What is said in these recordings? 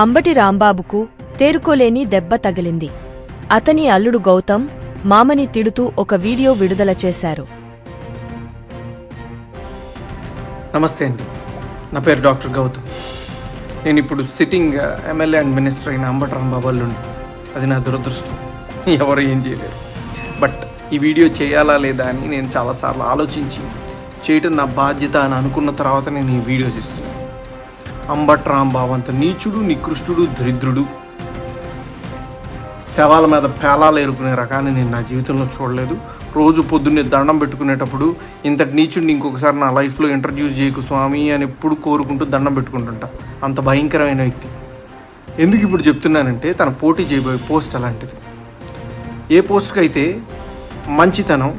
అంబటి రాంబాబుకు తేరుకోలేని దెబ్బ తగిలింది. అతని అల్లుడు గౌతమ్ మామని తిడుతూ ఒక వీడియో విడుదల చేశారు. నమస్తే అండి. నా పేరు డాక్టర్ గౌతమ్. నేను ఇప్పుడు సిట్టింగ్ ఎమ్మెల్యే అండ్ మినిస్టర్ అయిన అంబటి రాంబాబు అల్లుండి అది నా దురదృష్టం. ఎవరు ఏం చేయలేరు. బట్ ఈ వీడియో చేయాలా లేదా అని నేను చాలాసార్లు ఆలోచించి చేయటం నా బాధ్యత అని అనుకున్న తర్వాత నేను ఈ వీడియో చేస్తున్నాను. అంబట్ రాంబాబు అంత నీచుడు నికృష్టుడు దరిద్రుడు. శవాల మీద పేలాలు ఏరుకునే రకాన్ని నేను నా జీవితంలో చూడలేదు. రోజు పొద్దున్నే దండం పెట్టుకునేటప్పుడు ఇంతటి నీచుడిని ఇంకొకసారి నా లైఫ్లో ఇంట్రడ్యూస్ చేయకు స్వామి అని ఎప్పుడు కోరుకుంటూ దండం పెట్టుకుంటుంటా. అంత భయంకరమైన వ్యక్తి. ఎందుకు ఇప్పుడు చెప్తున్నానంటే తన పోటీ చేయబోయే పోస్ట్ అలాంటిది. ఏ పోస్ట్కి అయితే మంచితనం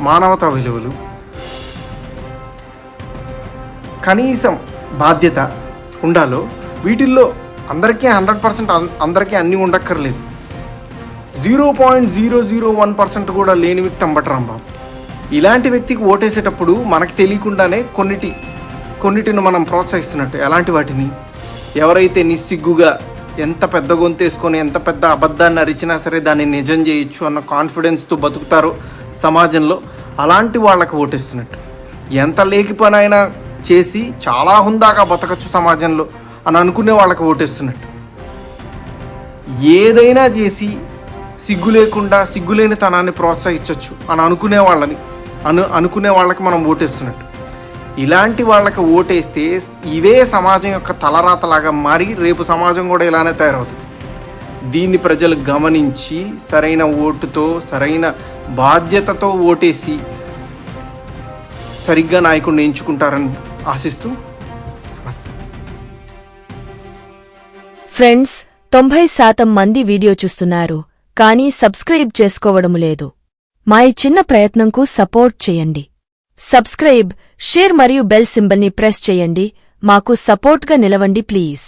మానవతా విలువలు కనీసం బాధ్యత ఉండాలో వీటిల్లో అందరికీ హండ్రెడ్ పర్సెంట్ అందరికీ అన్నీ ఉండక్కర్లేదు. Zero point zero zero one percent కూడా లేని వ్యక్తి అంబటరాంబాబు. ఇలాంటి వ్యక్తికి ఓటేసేటప్పుడు మనకు తెలియకుండానే కొన్నిటి కొన్నిటిని మనం ప్రోత్సహిస్తున్నట్టు. ఎలాంటి వాటిని? ఎవరైతే నిస్సిగ్గుగా ఎంత పెద్ద గొంతేసుకొని ఎంత పెద్ద అబద్ధాన్ని అరిచినా సరే దాన్ని నిజం చేయొచ్చు అన్న కాన్ఫిడెన్స్తో బతుకుతారో సమాజంలో అలాంటి వాళ్ళకి ఓటేస్తున్నట్టు. ఎంత లేకి పని అయినా చేసి చాలా హుందాగా బతకచ్చు సమాజంలో అని అనుకునే వాళ్ళకి ఓటేస్తున్నట్టు. ఏదైనా చేసి సిగ్గు లేకుండా సిగ్గులేని తనాన్ని ప్రోత్సహించవచ్చు అని అనుకునే వాళ్ళని అను అనుకునే వాళ్ళకి మనం ఓటేస్తున్నట్టు. ఇలాంటి వాళ్ళకి ఓటేస్తే ఇవే సమాజం యొక్క తలరాతలాగా మారి రేపు సమాజం కూడా ఇలానే తయారవుతుంది. దీన్ని ప్రజలు గమనించి సరైన ఓటుతో సరైన బాధ్యతతో ఓటేసి సరిగ్గా నాయకుడిని ఎంచుకుంటారని ఆశిస్తూ నమస్తే ఫ్రెండ్స్ తొంభై శాతం మంది వీడియో చూస్తున్నారు కానీ సబ్స్క్రైబ్ చేసుకోవడం లేదు. మా ఈ చిన్న ప్రయత్నంకు సపోర్ట్ చేయండి. సబ్స్క్రైబ్ షేర్ మరియు బెల్ సింబల్ని ప్రెస్ చేయండి మాకు సపోర్ట్గా నిలవండి ప్లీజ్.